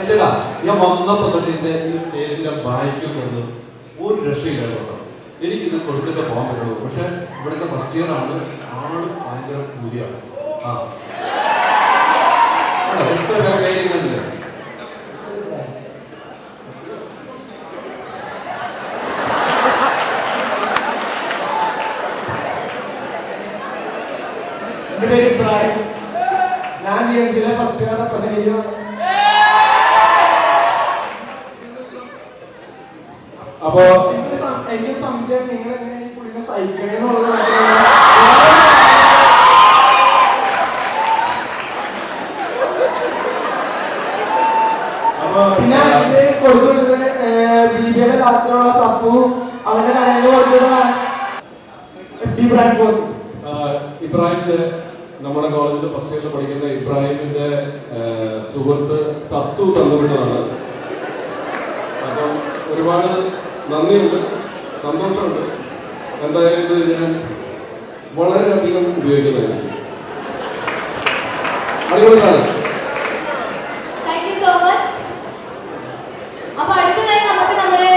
ചേട്ടാ ഞാൻ വന്നപ്പോ തൊട്ട് ഇതിന്റെ ഈ സ്റ്റേജിന്റെ ബാക്കിൽ കൊണ്ട് ഒരു രക്ഷയില്ല കേട്ടോ എനിക്കിത് കൊടുത്തിട്ട് പോകാൻ പറ്റുള്ളൂ. പക്ഷെ ഇവിടുത്തെ ഫസ്റ്റ് ഇയർ ആണ്. ആൾ ഭയങ്കര കൂലിയാണ്. ആ. എത്ര പേരെ കയ്യിരിക്കുന്നില്ലേ എന്റെ പേര് ഇബ്രാഹിം ഞാൻ ബി എം സിയിലെ ഫസ്റ്റ് ഇയർ അപ്പോ എനിക്ക് സംശയം. നിങ്ങൾ എങ്ങനെ ഈ പുള്ളിനെ സഹിക്കണേന്നുള്ളത് പിന്നെ ഇത് കൊടുത്തുവിട്ടത് ബി ബി എയുടെ ലാസ്റ്റിലുള്ള സപ്പു. അവന്റെ കടയിൽ ഡി കോഡ് ആ, ഇബ്രാഹിമിന്റെ നമ്മുടെ കോളേജിൽ ഫസ്റ്റ് ഇയറിൽ പഠിക്കുന്ന ഇബ്രാഹിമിന്റെ സുഹൃത്ത് സത്തു തന്നുവിട്ടതാണ്. അപ്പം ഒരുപാട് നന്ദിയുണ്ട് സന്തോഷമുണ്ട്. എന്തായാലും ഇത് ഞാൻ വളരെയധികം ഉപയോഗിക്കുന്നതാണ്. അപ്പൊ അടുത്തതായി നമുക്ക് നമ്മുടെ